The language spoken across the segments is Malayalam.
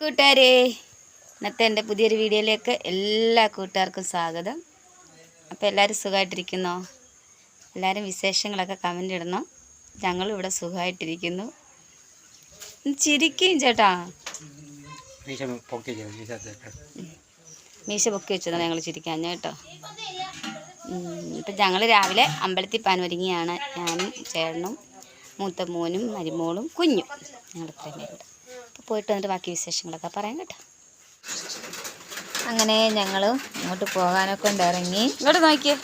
കൂട്ടുകാരെ ഇന്നത്തെ എന്റെ പുതിയൊരു വീഡിയോയിലേക്ക് എല്ലാ കൂട്ടുകാർക്കും സ്വാഗതം. അപ്പോൾ എല്ലാവരും സുഖമായിട്ടിരിക്കുന്നോ? എല്ലാവരും വിശേഷങ്ങളൊക്കെ കമന്റ് ഇടണം. ഞങ്ങളും ഇവിടെ സുഖമായിട്ടിരിക്കുന്നു. ചിരിക്കുകയും ചേട്ടാ. മീശ പൊക്കി. മീശ വെച്ചതാണ് ഞങ്ങൾ ചിരിക്കാൻ കേട്ടോ. ഇപ്പം ഞങ്ങൾ രാവിലെ അമ്പലത്തിൽ പാൻ ഒരുങ്ങിയാണ് ഞാനും ചേട്ടനും മൂത്ത മോനും മരുമോളും കുഞ്ഞും. ഞങ്ങൾ ഇത്രയും പേരുണ്ട്. അപ്പോൾ പോയിട്ട് വന്നിട്ട് ബാക്കി വിശേഷങ്ങളൊക്കെ പറയാം കേട്ടോ. അങ്ങനെ ഞങ്ങൾ ഇങ്ങോട്ട് പോകാനൊക്കെ ഉണ്ട്. ഇറങ്ങി. ഇങ്ങോട്ട് നോക്കിയേ.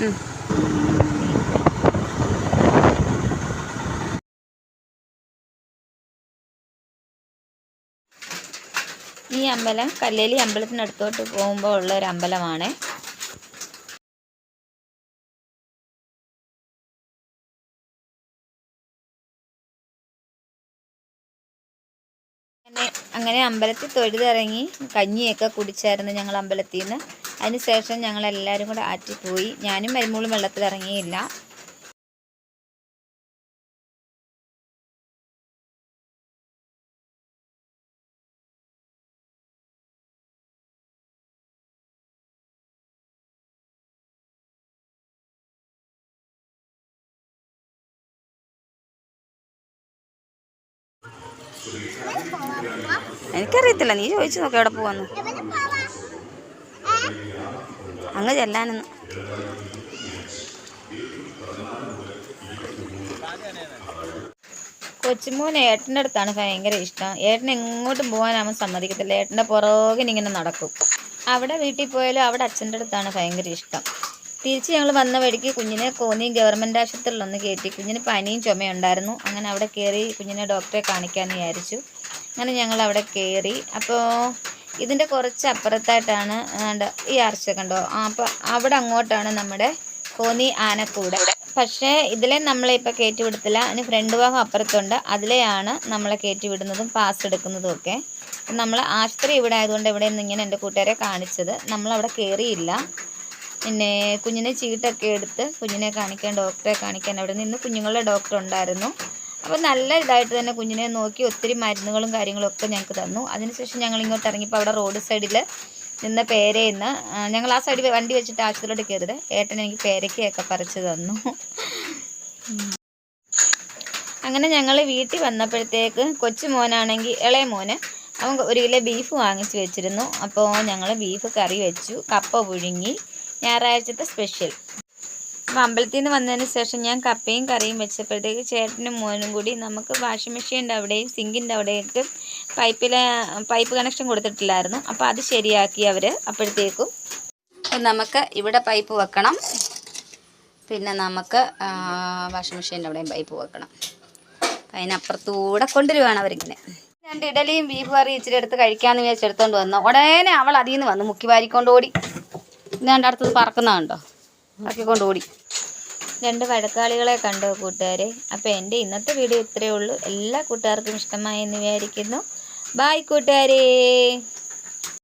ഉം. ഈ അമ്പലം കല്ലേലി അമ്പലത്തിനടുത്തോട്ട് പോകുമ്പോൾ ഉള്ള ഒരു അമ്പലമാണ്. അങ്ങനെ അമ്പലത്തിൽ തൊഴുതിറങ്ങി കഞ്ഞിയൊക്കെ കുടിച്ചായിരുന്നു ഞങ്ങൾ അമ്പലത്തിൽ നിന്ന് അതിനുശേഷം ഞങ്ങൾ എല്ലാവരും കൂടെ ആറ്റിപ്പോയി. ഞാനും മരുമോളും വെള്ളത്തിൽ എനിക്കറിയത്തില്ല. നീ ചോദിച്ചു നോക്ക് എവിടെ പോവാന്ന്. അങ്ങ് ചെല്ലാനെന്ന്. കൊച്ചുമോൻ ഏട്ടന്റെ അടുത്താണ് ഭയങ്കര ഇഷ്ടം. ഏട്ടൻ എങ്ങോട്ടും പോകാനാവുമ്പോൾ സമ്മതിക്കത്തില്ല. ഏട്ടന്റെ പുറകിനിങ്ങനെ നടക്കും. അവിടെ വീട്ടിൽ പോയാലും അവിടെ അച്ഛന്റെ അടുത്താണ് ഭയങ്കര ഇഷ്ടം. തിരിച്ച് ഞങ്ങൾ വന്ന വഴിക്ക് കുഞ്ഞിനെ കോന്നി ഗവൺമെന്റ് ആശുപത്രിയിലൊന്ന് കയറ്റി. കുഞ്ഞിന് പനിയും ചുമയുണ്ടായിരുന്നു അങ്ങനെ അവിടെ കയറി കുഞ്ഞിനെ ഡോക്ടറെ കാണിക്കാമെന്ന് വിചാരിച്ചു. അങ്ങനെ ഞങ്ങൾ അവിടെ കയറി. അപ്പോൾ ഇതിന്റെ കുറച്ച് അപ്പുറത്തായിട്ടാണ് ഈ ആർച്ച കണ്ടോ അപ്പോൾ അവിടെ അങ്ങോട്ടാണ് നമ്മുടെ കോന്നി ആനക്കൂട്. പക്ഷേ ഇതിലെ നമ്മളെ ഇപ്പോൾ കയറ്റി വിടത്തില്ല. അതിന് ഫ്രണ്ട് ഭാഗം അപ്പുറത്തുണ്ട്. അതിലെയാണ് നമ്മളെ കയറ്റി വിടുന്നതും പാസ് എടുക്കുന്നതും ഒക്കെ. നമ്മൾ ആശുപത്രി ഇവിടെ ആയതുകൊണ്ട് ഇവിടെ നിന്ന് ഇങ്ങനെ എന്റെ കൂട്ടുകാരെ കാണിച്ചത്. നമ്മളവിടെ കയറിയില്ല. പിന്നെ കുഞ്ഞിനെ ചീട്ടൊക്കെ എടുത്ത് കുഞ്ഞിനെ കാണിക്കാൻ ഡോക്ടറെ കാണിക്കാൻ. അവിടെ നിന്ന് കുഞ്ഞുങ്ങളുടെ ഡോക്ടർ ഉണ്ടായിരുന്നു. അപ്പോൾ നല്ല ഇതായിട്ട് തന്നെ കുഞ്ഞിനെ നോക്കി ഒത്തിരി മരുന്നുകളും കാര്യങ്ങളും ഒക്കെ ഞങ്ങൾക്ക് തന്നു. അതിനുശേഷം ഞങ്ങൾ ഇങ്ങോട്ട് ഇറങ്ങിയപ്പോൾ അവിടെ റോഡ് സൈഡിൽ നിന്ന പേരയിന്ന് ഞങ്ങൾ ആ സൈഡിൽ വണ്ടി വെച്ചിട്ട് ആശുപത്രിയിലോട്ട് കയറിയത് ഏട്ടൻ എനിക്ക് പേരയ്ക്കയൊക്കെ പറിച്ച് തന്നു. അങ്ങനെ ഞങ്ങൾ വീട്ടിൽ വന്നപ്പോഴത്തേക്ക് കൊച്ചു മോനാണെങ്കിൽ ഇളയ മോന് അവൻ ഒരു കിലോ ബീഫ് വാങ്ങിച്ച് വെച്ചിരുന്നു. അപ്പോൾ ഞങ്ങൾ ബീഫ് കറി വെച്ചു. കപ്പ പുഴുങ്ങി. ഞായറാഴ്ചത്തെ സ്പെഷ്യൽ അപ്പോൾ അമ്പലത്തിൽ നിന്ന് വന്നതിന് ശേഷം ഞാൻ കപ്പയും കറിയും വെച്ചപ്പോഴത്തേക്ക് ചേട്ടനും മോനും കൂടി നമുക്ക് വാഷിംഗ് മെഷീന്റെ അവിടെയും സിങ്കിന്റെ അവിടെയൊക്കെ പൈപ്പിലെ പൈപ്പ് കണക്ഷൻ കൊടുത്തിട്ടില്ലായിരുന്നു. അപ്പോൾ അത് ശരിയാക്കി അവർ അപ്പോഴത്തേക്കും. അപ്പോൾ നമുക്ക് ഇവിടെ പൈപ്പ് വെക്കണം. പിന്നെ നമുക്ക് വാഷിംഗ് മെഷീന്റെ അവിടെയും പൈപ്പ് വെക്കണം. അപ്പം അതിനപ്പുറത്തൂടെ കൊണ്ടുവരുവാണ് അവരിങ്ങനെ. രണ്ട് ഇഡലിയും ബീഫ് കറി ഇച്ചിരി എടുത്ത് കഴിക്കാമെന്ന് വിചാരിച്ചെടുത്തോണ്ട് വന്നു. ഉടനെ അവൾ അതിൽ നിന്ന് വന്നു. മുക്കി വാരിക്കൊണ്ട് ഓടി. ഇന്നാണ്ട് അടുത്തത് പറക്കുന്ന കണ്ടോ? ആക്കിക്കൊണ്ട് ഓടി. രണ്ട് വഴക്കാളികളെ കണ്ടോ കൂട്ടുകാരെ? അപ്പോൾ എന്റെ ഇന്നത്തെ വീഡിയോ ഇത്രയേ ഉള്ളൂ. എല്ലാ കൂട്ടുകാർക്കും ഇഷ്ടമായി എന്ന് വിചാരിക്കുന്നു. ബായ് കൂട്ടുകാരേ.